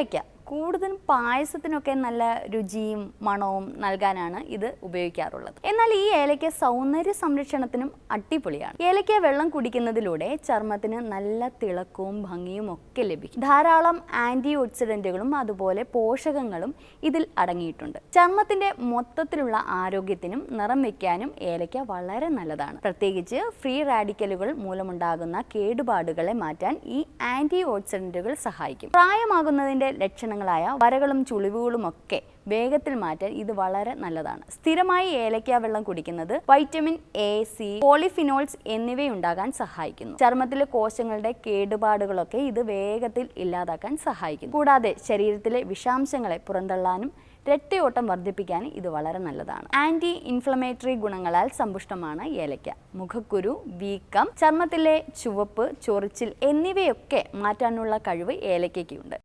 ഏലയ്ക്ക കൂടുതലും പായസത്തിനൊക്കെ നല്ല രുചിയും മണവും നൽകാനാണ് ഇത് ഉപയോഗിക്കാറുള്ളത്. എന്നാൽ ഈ ഏലയ്ക്ക സൗന്ദര്യ സംരക്ഷണത്തിനും അടിപൊളിയാണ്. ഏലയ്ക്ക വെള്ളം കുടിക്കുന്നതിലൂടെ ചർമ്മത്തിന് നല്ല തിളക്കവും ഭംഗിയും ഒക്കെ ലഭിക്കും. ധാരാളം ആന്റി ഓക്സിഡന്റുകളും അതുപോലെ പോഷകങ്ങളും ഇതിൽ അടങ്ങിയിട്ടുണ്ട്. ചർമ്മത്തിന്റെ മൊത്തത്തിലുള്ള ആരോഗ്യത്തിനും നിറം വെക്കാനും ഏലയ്ക്ക വളരെ നല്ലതാണ്. പ്രത്യേകിച്ച് ഫ്രീ റാഡിക്കലുകൾ മൂലമുണ്ടാകുന്ന കേടുപാടുകളെ മാറ്റാൻ ഈ ആന്റി ഓക്സിഡന്റുകൾ സഹായിക്കും. പ്രായമാകുന്നതിന്റെ ലക്ഷണങ്ങളായ വരകളും ചുളിവുകളും ഒക്കെ വേഗത്തിൽ മാറ്റാൻ ഇത് വളരെ നല്ലതാണ്. സ്ഥിരമായി ഏലക്ക വെള്ളം കുടിക്കുന്നത് വൈറ്റമിൻ എ സി പോളിഫിനോൾസ് എന്നിവയുണ്ടാകാൻ സഹായിക്കുന്നു. ചർമ്മത്തിലെ കോശങ്ങളുടെ കേടുപാടുകളൊക്കെ ഇത് വേഗത്തിൽ ഇല്ലാതാക്കാൻ സഹായിക്കുന്നു. കൂടാതെ ശരീരത്തിലെ വിഷാംശങ്ങളെ പുറന്തള്ളാനും രക്തയോട്ടം വർദ്ധിപ്പിക്കാൻ ഇത് വളരെ നല്ലതാണ്. ആന്റി ഇൻഫ്ലമേറ്ററി ഗുണങ്ങളാൽ സമ്പുഷ്ടമാണ് ഏലയ്ക്ക. മുഖക്കുരു വീക്കം ചർമ്മത്തിലെ ചുവപ്പ് ചൊറിച്ചിൽ എന്നിവയൊക്കെ മാറ്റാനുള്ള കഴിവ് ഏലയ്ക്കയ്ക്കുണ്ട്.